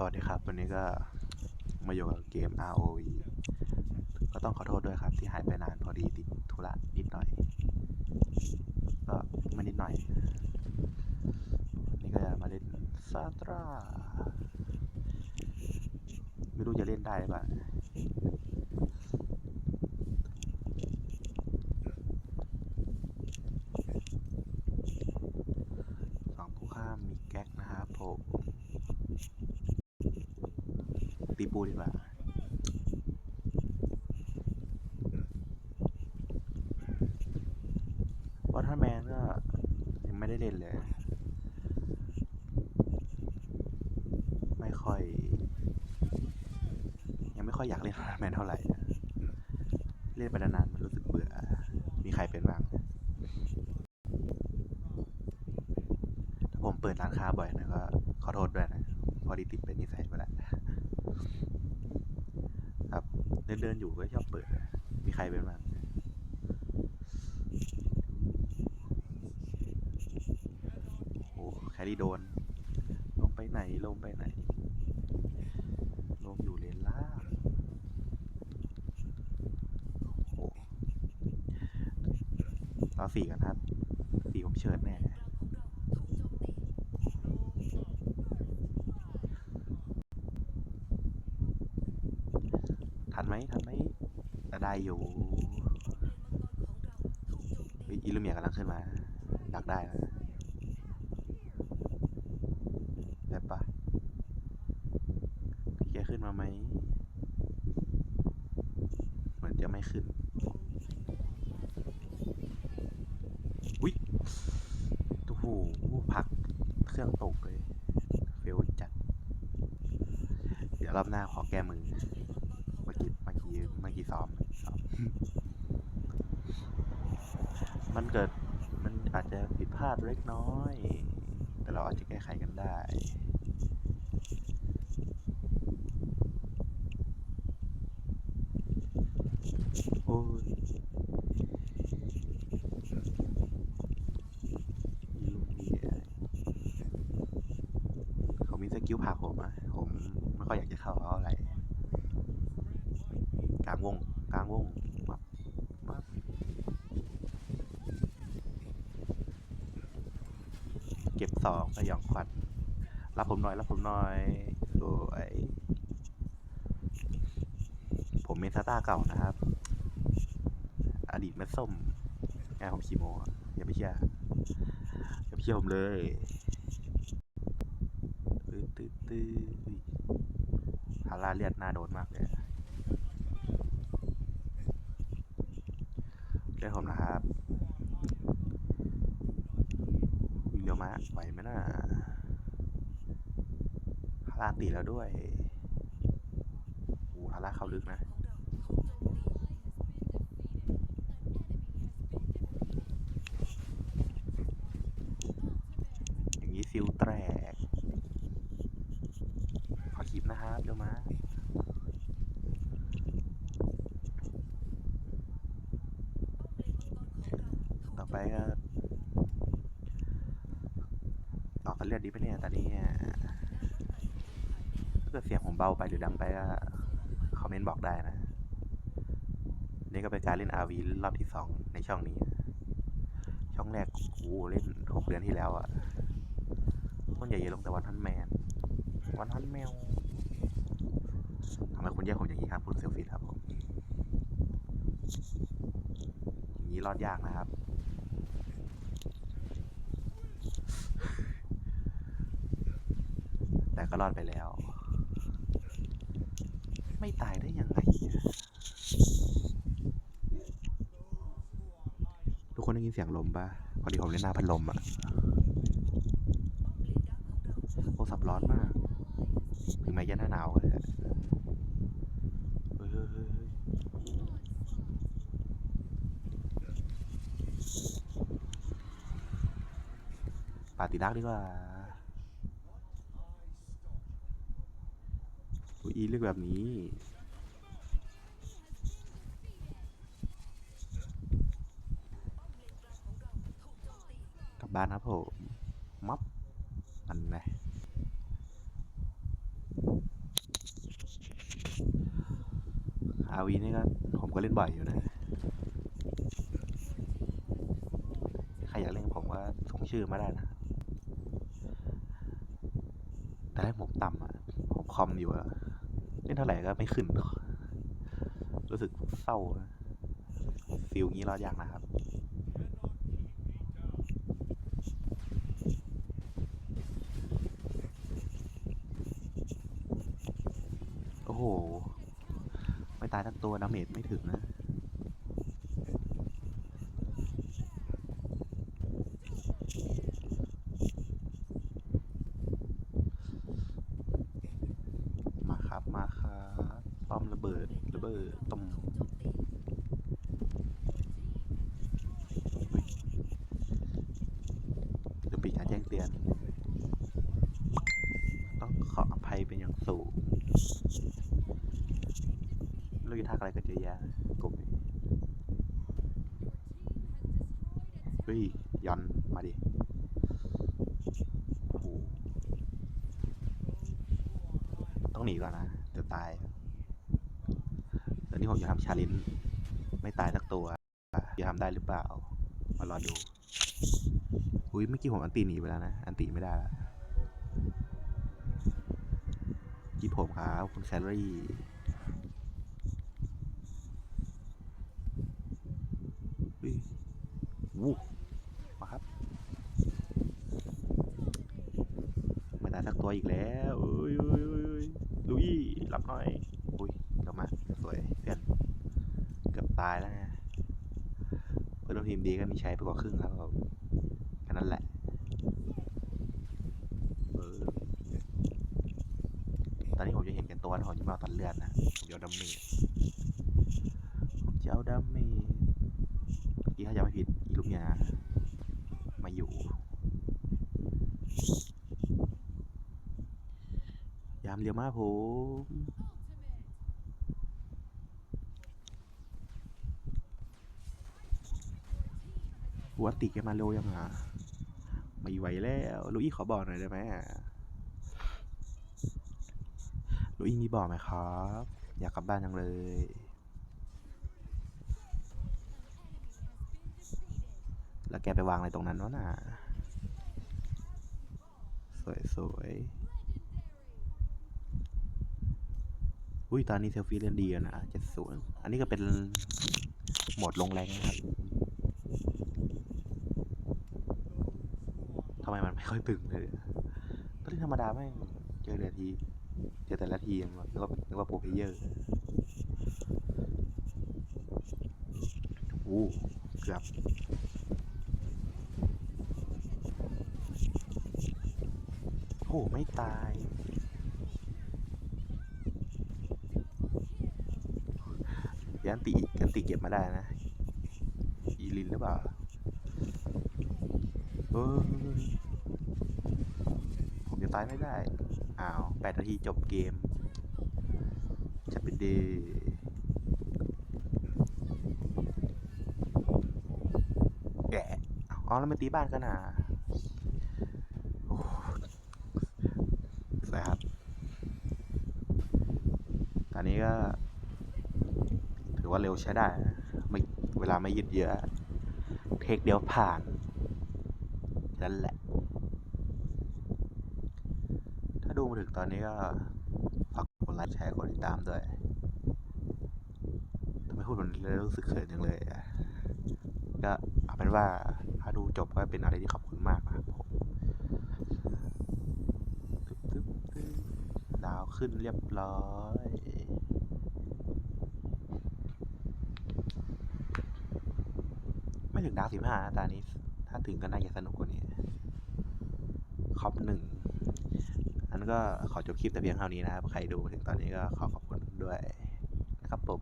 สวัสดีครับ วันนี้ก็มาอยู่กับเกม ROV ก็ต้องขอโทษด้วยครับ ที่หายไปนานพอดีติดธุระนิดหน่อย ก็ไม่นิดหน่อย นี่ก็จะมาเล่นซาตรา ไม่รู้จะเล่นได้หรือเปล่าสองผู้ข้ามมีแก๊กนะครับผมตีปูดีกว่า วอเทอร์แมนก็ยัง ไม่ได้เล่นเลย ไม่ค่อย ยังไม่ค่อยอยากเล่นวอเทอร์แมนเท่าไหร่ เล่นไปนานๆมันรู้สึกเบื่อ มีใครเป็นบ้างถ้าผมเปิดร้านค้าบ่อยนะก็ขอโทษด้วยนะ พอดีติดเป็นนิสัยไปแล้วครับเดินเดินๆอยู่ก็ชอบเปิด มีใครเป็นบ้าง โอ้แครี่โดน ลงไปไหน ลงไปไหน ลงอยู่เลนล่างโอ้รอสี่กันครับ สี่ผมเชิญแน่ทันไหมทันไหมได้อยู่อิลูเมียกำลังขึ้นมา ดักได้นะได้ปะพี่แก ขึ้นมาไหมเหมือนจะไม่ขึ้นอุ๊ยโอ้โหพักเครื่องตกเลย เฟลจัด เดี๋ยวรอบหน้าขอแก้มือเมื่อกี้เมื่อกี้เมื่อกี้ซ้อมซ้อม มันเกิดมันอาจจะผิดพลาดเล็กน้อย แต่เราอาจจะแก้ไขกันได้ ยอีลูเมีเขามีสกิลผลักผมอะผมไม่ค่อยอยากจะเข้าเขาอะไร กลางวง กลางวงมับมับเก็บสองสยองขวัญรับผมหน่อย รับผมหน่อยสวยผมเมนซาต้าเก่านะครับ ดีตแม่ส้มแอร์ของคีโมอย่าไปเชื่ออย่าไปเชื่อผมเลยตื้อตื้อตื้อฮาราเลียดหน้าโดนมากเลยเรียกผมนะครับวิ่งเร็วมาไหวไหมนะฮาราตีแล้วด้วยโอ้ฮาราเข้าลึกนะ อย่างนี้ซิลแตก ขอคลิปนะครับเดี๋ยวมา ต่อ ไปก็ออกกันเลือดดีไปเนี่ยตอนนี้ถ้าเกิดเสียงผมเบาไปหรือดังไปก็คอมเมนต์บอกได้นะ นี่ก็เป็นการเล่น RV รอบที่สองในช่องนี้ ช่องแรกกูเล่นหกเดือนที่แล้วอะต้นใหญ่ๆลงแต่วันทันแมน วันทันแมวทำไมคุณแยกผมอย่างนี้ครับ คุณเซลฟี่ครับผม อย่างนี้รอดยากนะครับ แต่ ก็รอดไปแล้ว ไม่ตายได้ยังไง ทุกคนได้ยินเสียงลมปะพอดีผมเล่นหน้าพัดลมอะโทรศัพท์ร้อนมาก ถึงแม้จะหน้าหนาวเถอะเฮ้ยเฮ้ยเฮ้ยเฮ้ยปาติดักดีกว่า อีเลือกแบบนี้ลับบ้านครับผมม็อบอันไหนอาวีนี่ก็ผมก็เล่นบ่อยอยู่นะ ใครอยากเล่นผมก็ส่งชื่อมาได้นะ แต่ให้าผมต่ำอะผมคอมอยู่อะ เล่นเท่าไหร่ก็ไม่ขึ้น รู้สึกเศร้าฟิลงี้รอดยากนะครับโอ้โห ไม่ตายทั้งตัวดาเมจไม่ถึงนะ มาครับ มาครับป้อมระเบิด ระเบิดต้มอุ๊ยเดี๋ยวปีการแจ้งเตือน ต้องขออภัยเป็นอย่างสูงไม่รู้จะทักอะไรกันเยอะแยะกลุ่มนี้เฮ้ยยอนมาดิโอ้โหต้องหนีก่อนนะเดี๋ยวตายแล้วนี่ผมจะทำชาเลนจ์ไม่ตายสักตัวจะทำได้หรือเปล่า มารอดูอุ้ยเมื่อกี้ผมอันตีหนีไปแล้วนะ อันตีไม่ได้แล้วจีบผมครับคุณแคลรี่ อุ้ยวู้ มาครับ ไม่ตายสักตัวอีกแล้วอุ้ยอุ้ยอุ้ยอุ้ยลุยรับหน่อยอุ้ยเกือบมาสวยเพื่อนเกือบตายแล้วไงเพื่อนทีมดีก็มีใช้ไปกว่าครึ่งแล้วครับแค่นั้นแหละออตอนนี้ผมจะเห็นแกันตัวนะผมจะมาเอาตัดเลือดนะผมจะเอาดัมเจผมจะเอาดัมเมจเมื่อ กี้ถ้าจะไม่ผิดอีลูกเนี่ยนะมาอยู่ยามเรียวมากผมหัวติแกมาเร็วยังอะไม่ไหวแล้วลุยขอบอกหน่อยได้ไหมอะลุยมีบอกไหมครับ อยากกลับบ้านจังเลย แล้วแกไปวางอะไรตรงนั้นวะน่ะสวยสวยๆอุ้ยตอนนี้เซลฟี่เล่นดีนะเจ็ดศูนย์อันนี้ก็เป็นโหมดลงแรงนะครับทำไมมันไม่ค่อยตึงเลยตอนที่ธรรมดาไม่เจอแต่ที เจอแต่ละทีมนึกว่านึกว่าโปรเพเยอร์โอ้เกือบ โอ้ไม่ตาย ยันติยันติเก็บมาได้นะ อีลินหรือเปล่าเออผมจะตายไม่ได้ อ้าวแปดนาทีจบเกมจะเป็นเดแกะอ๋อแล้วมันตีบ้านกันอะโอ้สวยครับ ต อนนี้ก็ ถือว่าเร็วใช้ได้ไม่เวลาไม่ยืดเยื้อเทคเดียวผ่านนั่นแหละ ถ้าดูมาถึงตอนนี้ก็ฝากกดไลค์แชร์กดติดตามด้วยทำไมพูดมันเลยรู้สึกเขินจังเลยก็เอาเป็นว่าถ้าดูจบก็เป็นอะไรที่ขอบคุณมากนะครับผมตึ๊บตึ๊บตึ๊บดาวขึ้นเรียบร้อย ไม่ ถึงดาวสิบห้าตานนี้ ถ้าถึงก็น่าจะสนุกกว่านี้ครอบหนึ่งอันก็ขอจบคลิปแต่เพียงเท่านี้นะครับ ใครดูถึงตอนนี้ก็ขอขอบคุณด้วยนะครับผม